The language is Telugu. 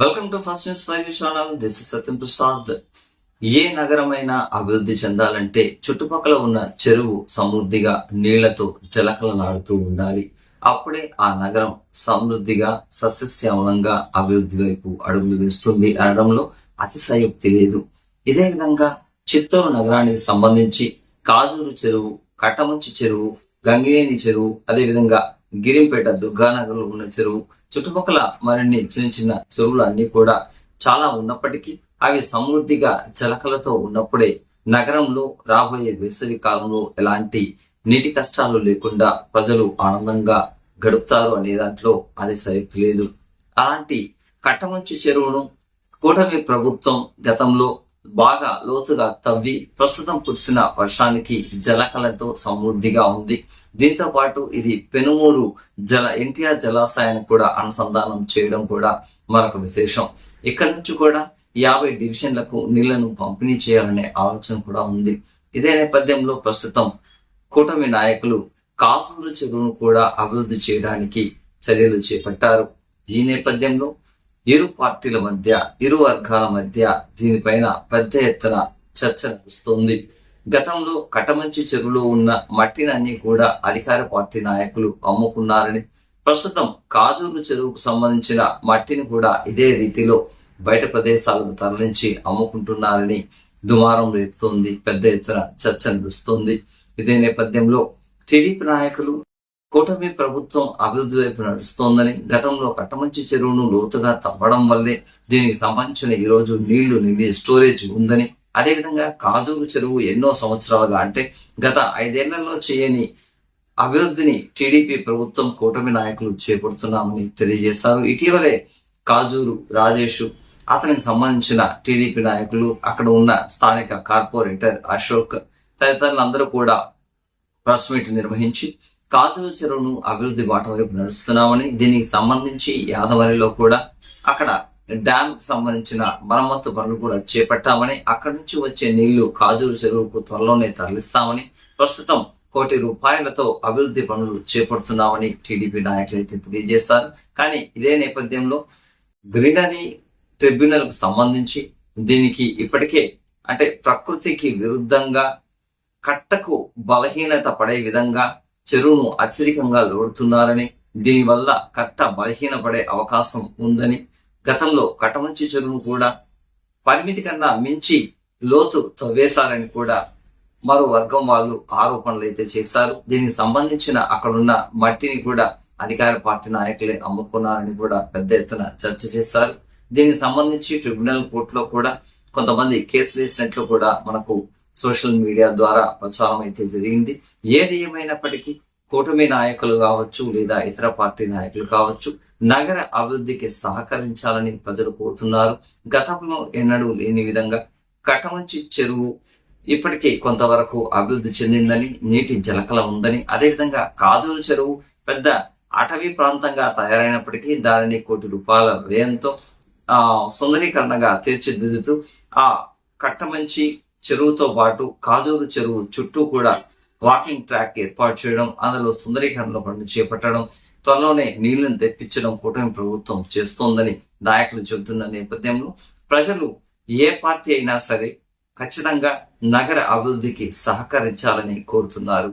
Welcome to first news five channel this is Satyam Prasad ఏ నగరమైనా అభివృద్ధి చెందాలంటే చుట్టుపక్కల ఉన్న చెరువు సమృద్ధిగా నీళ్ళతో జలకలలాడుతూ ఉండాలి. అప్పుడే ఆ నగరం సమృద్ధిగా సస్యశ్యామలంగా అభివృద్ధి వైపు అడుగులు వేస్తుంది అనడంలో అతిశయోక్తి లేదు. ఇదే విధంగా చిత్తూరు నగరానికి సంబంధించి కాజూరు చెరువు కట్టమంచి చెరువు గంగినేని చెరువు అదేవిధంగా గిరింపేట దుర్గానగర్లో ఉన్న చెరువు చుట్టుపక్కల మరిన్ని చిన్న చిన్న చెరువులు అన్ని కూడా చాలా ఉన్నప్పటికీ అవి సమృద్ధిగా జలకలతో ఉన్నప్పుడే నగరంలో రాబోయే వేసవి కాలంలో ఎలాంటి నీటి కష్టాలు లేకుండా ప్రజలు ఆనందంగా గడుపుతారు అనే దాంట్లో అది సరిగ్గా లేదు. అలాంటి కట్టమంచి చెరువును కూటమి ప్రభుత్వం గతంలో బాగా లోతుగా తవ్వి ప్రస్తుతం కురిసిన వర్షానికి జలకలతో సమృద్ధిగా ఉంది. దీంతో పాటు ఇది పెనుమూరు జల ఎన్టీఆర్ జలాశయానికి కూడా అనుసంధానం చేయడం కూడా మరొక విశేషం. ఇక్కడి నుంచి కూడా యాభై డివిజన్లకు నీళ్ళను పంపిణీ చేయాలనే ఆలోచన కూడా ఉంది. ఇదే నేపథ్యంలో ప్రస్తుతం కూటమి నాయకులు కాసూరు చెరువును కూడా అభివృద్ధి చేయడానికి చర్యలు చేపట్టారు. ఈ నేపథ్యంలో ఇరు పార్టీల మధ్య ఇరు వర్గాల మధ్య దీనిపైన పెద్ద ఎత్తున చర్చ నడుస్తుంది. గతంలో కటమంచి చెరువులో ఉన్న మట్టినన్నీ కూడా అధికార పార్టీ నాయకులు అమ్ముకున్నారని ప్రస్తుతం కాజూరు చెరువుకు సంబంధించిన మట్టిని కూడా ఇదే రీతిలో బయట ప్రదేశాలకు తరలించి అమ్ముకుంటున్నారని దుమారం రేపుతోంది పెద్ద ఎత్తున చర్చ నడుస్తుంది. ఇదే నేపథ్యంలో టీడీపీ నాయకులు కూటమి ప్రభుత్వం అభివృద్ధి వైపు నడుస్తోందని గతంలో కట్టమంచి చెరువును లోతుగా తవ్వడం వల్లే దీనికి సంబంధించిన ఈరోజు నీళ్ళు నిండి స్టోరేజ్ ఉందని అదేవిధంగా కాజూరు చెరువు ఎన్నో సంవత్సరాలుగా అంటే గత ఐదేళ్ళలో చేయని అభివృద్ధిని టీడీపీ ప్రభుత్వం కూటమి నాయకులు చేపడుతున్నామని తెలియజేశారు. ఇటీవలే కాజూరు రాజేష్ అతనికి సంబంధించిన టీడీపీ నాయకులు అక్కడ ఉన్న స్థానిక కార్పొరేటర్ అశోక్ తదితరులందరూ కూడా ప్రెస్ మీట్ నిర్వహించి కాజూరు చెరువును అభివృద్ధి బాట వైపు నడుస్తున్నామని దీనికి సంబంధించి యాదవరిలో కూడా అక్కడ డ్యామ్ సంబంధించిన మరమ్మత్తు పనులు కూడా చేపట్టామని అక్కడి నుంచి వచ్చే నీళ్ళు కాజూరు చెరువుకు త్వరలోనే తరలిస్తామని ప్రస్తుతం కోటి రూపాయలతో అభివృద్ధి పనులు చేపడుతున్నామని టీడీపీ నాయకులు అయితే తెలియజేశారు. కానీ ఇదే నేపథ్యంలో గ్రీనరీ ట్రిబ్యునల్కు సంబంధించి దీనికి ఇప్పటికే అంటే ప్రకృతికి విరుద్ధంగా కట్టకు బలహీనత పడే విధంగా చెరువును అత్యధికంగా లోడుతున్నారని దీనివల్ల కట్ట బలహీనపడే అవకాశం ఉందని గతంలో కట్టమంచి చెరువును కూడా పరిమితి కన్నా మించి లోతు తవ్వేశారని కూడా మరో వర్గం వాళ్ళు ఆరోపణలు అయితే చేశారు. దీనికి సంబంధించిన అక్కడున్న మట్టిని కూడా అధికార పార్టీ నాయకులే అమ్ముకున్నారని కూడా పెద్ద ఎత్తున చర్చ చేశారు. దీనికి సంబంధించి ట్రిబ్యునల్ కోర్టులో కూడా కొంతమంది కేసు వేసినట్లు కూడా మనకు సోషల్ మీడియా ద్వారా ప్రచారం అయితే జరిగింది. ఏది ఏమైనప్పటికీ కూటమి నాయకులు కావచ్చు లేదా ఇతర పార్టీ నాయకులు కావచ్చు నగర అభివృద్ధికి సహకరించాలని ప్రజలు కోరుతున్నారు. గతంలో ఎన్నడూ లేని విధంగా కటమంచి చెరువు ఇప్పటికే కొంతవరకు అభివృద్ధి చెందిందని నీటి జలకల ఉందని అదేవిధంగా కాజూరు చెరువు పెద్ద అటవీ ప్రాంతంగా తయారైనప్పటికీ దానిని కోటి రూపాయల వ్యయంతో ఆ సుందరీకరణగా తీర్చిదిద్దుతూ ఆ కట్టమంచి చెరువుతో పాటు కాజూరు చెరువు చుట్టూ కూడా వాకింగ్ ట్రాక్ ఏర్పాటు చేయడం అందులో సుందరీకరణ పనులు చేపట్టడం త్వరలోనే నీళ్ళను తెప్పించడం కూటమి ప్రభుత్వం చేస్తోందని నాయకులు చెబుతున్న నేపథ్యంలో ప్రజలు ఏ పార్టీ అయినా సరే ఖచ్చితంగా నగర అభివృద్ధికి సహకరించాలని కోరుతున్నారు.